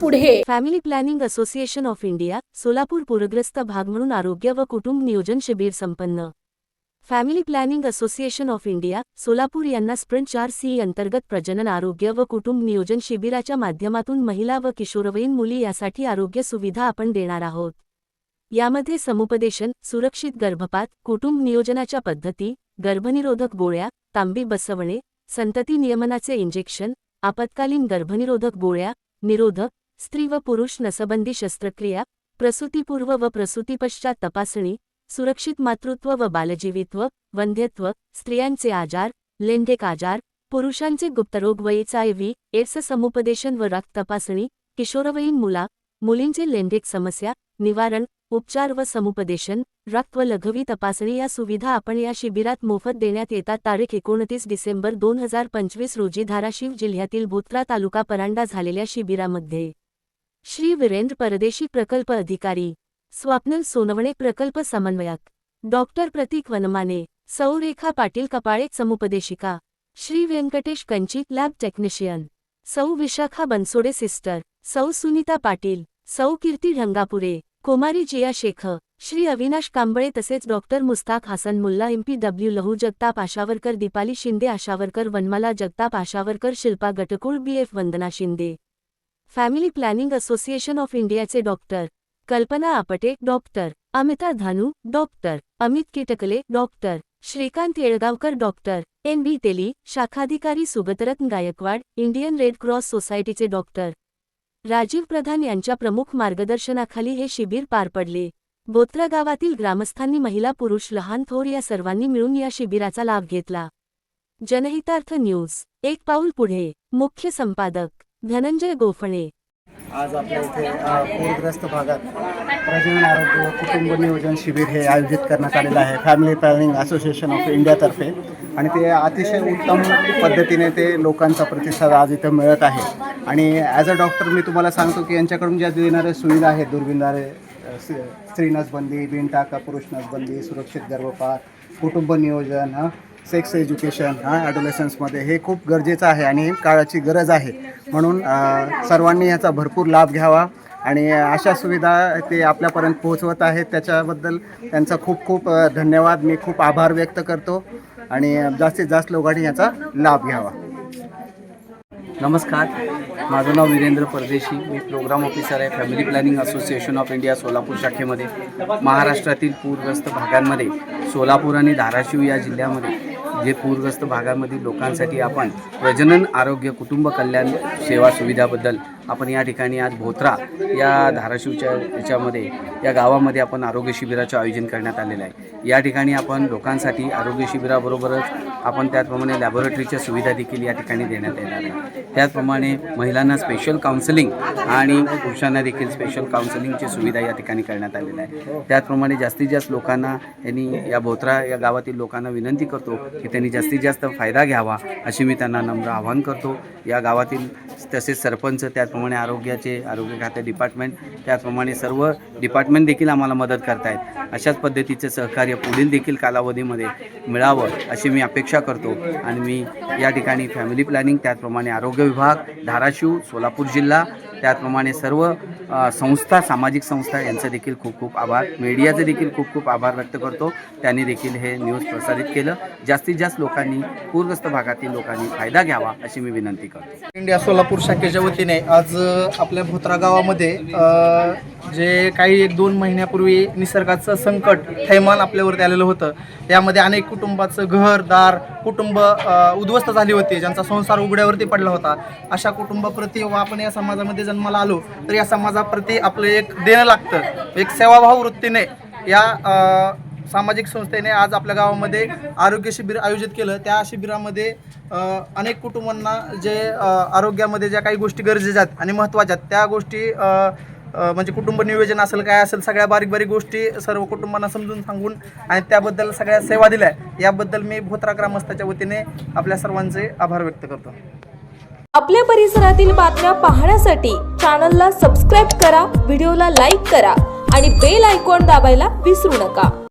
पुढे. Family planning association of India Solapur पूरग्रस्त भाग म्हणून आरोग्य व कुटुंब नियोजन शिबिर संपन्न. Family planning association of India Solapur यांना स्प्रिंट चार सी अंतर्गत प्रजनन आरोग्य व कुटुंब नियोजन शिबिराच्या माध्यमातून महिला व किशोरवयीन मुली यासाठी आरोग्य सुविधा आपण देणार आहोत. यामध्ये समुपदेशन सुरक्षित गर्भपात कुटुंब नियोजनाच्या पद्धती गर्भनिरोधक गोळ्या तांबी बसवणे संतती नियमनाचे इंजेक्शन आपत्कालीन गर्भनिरोधक गोळ्या निरोधक स्त्री व पुरुष नसबंदी शस्त्रक्रिया प्रसूतीपूर्व व प्रसूतीपश्चात तपासणी सुरक्षित मातृत्व व बालजीवित्व वंध्यत्व स्त्रियांचे आजार लेंडेक आजार पुरुषांचे गुप्तरोग व एच आय व्ही एड्स समुपदेशन व रक्त तपासणी किशोरवयीन मुला मुलींचे लेंडेक समस्या निवारण उपचार व समुपदेशन रक्त व लघवी तपासणी या सुविधा आपण या शिबिरात मोफत देण्यात येतात. तारीख एकोणतीस डिसेंबर दोन हजार पंचवीस रोजी धाराशिव जिल्ह्यातील भोत्रा तालुका परांडा झालेल्या शिबिरामध्ये श्री वीरेंद्र परदेशी प्रकल्प अधिकारी स्वप्नल सोनवणे प्रकल्प समन्वयक डॉक्टर प्रतीक वनमाने सौरेखा पाटील कपाळे समुपदेशिका श्री व्यंकटेश कंचित लॅब टेक्निशियन सौ विशाखा बनसोडे सिस्टर सौ सुनीता पाटील सौ कीर्ती ढंगापुरे कुमारी जिया शेख श्री अविनाश कांबळे तसेच doctor Mushtaq Hasan Mulla M P W Lahu Jagtap आशावरकर Deepali Shinde आशावरकर Vanmala Jagtap आशावरकर Shilpa Gatkul B F Vandana Shinde family planning association of इंडियाचे doctor. Kalpana Apte doctor. Amita Dhanu doctor. Amit Kitkale doctor. Shrikant Yelgaonkar doctor. N B Teli शाखाधिकारी Sugatratna Gaikwad Indian red cross सोसायटीचे doctor. Rajiv Pradhan यांच्या प्रमुख मार्गदर्शनाखाली हे शिबिर पार पडले. बोत्रा गावातील ग्रामस्थांनी महिला पुरुष लहान थोर या सर्वांनी मिळून या शिबिराचा लाभ घेतला. जनहितार्थ न्यूज. एक पाऊल पुढे. मुख्य संपादक. धनंजय गोफळे. आज आपल्या इथे पूरग्रस्त भागात प्रजनन आरोग्य व कुटुंब नियोजन शिबिर हे आयोजित करण्यात आलेलं आहे. फॅमिली प्लॅनिंग असोसिएशन ऑफ इंडियातर्फे आणि ते अतिशय उत्तम पद्धतीने ते लोकांचा प्रतिसाद आज इथं मिळत आहे. आणि ॲज अ डॉक्टर मी तुम्हाला सांगतो की यांच्याकडून ज्या देणाऱ्या सुविधा आहेत दुर्बिणदारे स्त्री नसबंदी बिनटाका पुरुष नसबंदी सुरक्षित गर्भपात कुटुंब नियोजन सेक्स एज्युकेशन हां ॲडोलेसन्समध्ये हे खूप गरजेचं आहे आणि काळाची गरज आहे. म्हणून सर्वांनी याचा भरपूर लाभ घ्यावा आणि अशा सुविधा ते आपल्यापर्यंत पोहोचवत आहेत. त्याच्याबद्दल त्यांचा खूप खूप धन्यवाद. मी खूप आभार व्यक्त करतो आणि जास्तीत जास्त लोकांनी याचा लाभ घ्यावा. नमस्कार. माझं नाव वीरेंद्र परदेशी. मी प्रोग्राम ऑफिसर आहे family planning association of India Solapur शाखेमध्ये. महाराष्ट्रातील पूरग्रस्त भागांमध्ये सोलापूर आणि धाराशिव या जिल्ह्यामध्ये जे पूरग्रस्त भागामधील लोकांसाठी आपण प्रजनन आरोग्य कुटुंब कल्याण सेवा सुविधाबद्दल आपण या ठिकाणी आज भोत्रा या धाराशिवच्या याच्यामध्ये या गावामध्ये आपण आरोग्य शिबिराचं आयोजन करण्यात आलेलं आहे. या ठिकाणी आपण लोकांसाठी आरोग्य शिबिराबरोबरच आपण त्याचप्रमाणे लॅबोरेटरीच्या सुविधा देखील या ठिकाणी देण्यात येणार आहे. त्याचप्रमाणे महिलांना स्पेशल काउन्सिलिंग आणि पुरुषांना देखील स्पेशल काउन्सिलिंगची सुविधा या ठिकाणी करण्यात आलेल्या आहे. त्याचप्रमाणे जास्तीत जास्त लोकांना यांनी या भोत्रा या गावातील लोकांना विनंती करतो की त्यांनी जास्तीत जास्त फायदा घ्यावा अशी मी त्यांना नम्र आवाहन करतो. या गावातील तसेच सरपंच त्याचप्रमाणे आरोग्याचे आरोग्य खाते डिपार्टमेंट त्याचप्रमाणे सर्व डिपार्टमेंट देखील आम्हाला मदत करतायत. अशाच पद्धतीचं सहकार्य पुढील देखील कालावधीमध्ये मिळावं अशी मी अपेक्षा करतो. आणि मी या ठिकाणी फॅमिली प्लॅनिंग त्याचप्रमाणे आरोग्य विभाग धाराशिव सोलापूर जिल्हा त्याचप्रमाणे सर्व संस्था सामाजिक संस्था यांचं देखील खूप खूप आभार. मीडियाचे देखील खूप खूप आभार व्यक्त करतो. त्यांनी देखील हे न्यूज प्रसारित केलं. जास्तीत जास्त लोकांनी पूरग्रस्त भागातील लोकांनी फायदा घ्यावा अशी मी विनंती करतो. इंडिया सोलापूर शाखेच्या वतीने आज आपल्या भोत्रा गावामध्ये जे काही एक दोन महिन्यापूर्वी निसर्गाचं संकट थैमान आपल्यावरती आलेलं होतं. यामध्ये अनेक कुटुंबाचं घर दार कुटुंब उद्ध्वस्त झाली होती ज्यांचा संसार उघड्यावरती पडला होता. अशा कुटुंबाप्रती व आपण या समाजामध्ये जन्माला आलो तर या समाजाप्रती आपलं एक देणं लागतं. एक सेवाभाव वृत्तीने या सामाजिक संस्थेने आज आपल्या गावामध्ये आरोग्य शिबिर आयोजित केलं. त्या शिबिरामध्ये अनेक कुटुंबांना जे आरोग्यामध्ये ज्या काही गोष्टी गरजेच्या आहेत आणि महत्त्वाच्या आहेत त्या गोष्टी म्हणजे कुटुंब नियोजन असेल काय असेल सगळ्या बारीक बारीक गोष्टी सर्व कुटुंबांना समजून सांगून आणि त्याबद्दल सगळ्या सेवा दिल्या याबद्दल मी भोत्रा ग्रामस्थाच्या वतीने आपल्या सर्वांचे आभार व्यक्त करतो. आपल्या परिसरातील बातम्या पाहण्यासाठी चॅनलला सबस्क्राईब करा व्हिडिओला लाईक करा आणि बेल आयकॉन दाबायला विसरू नका.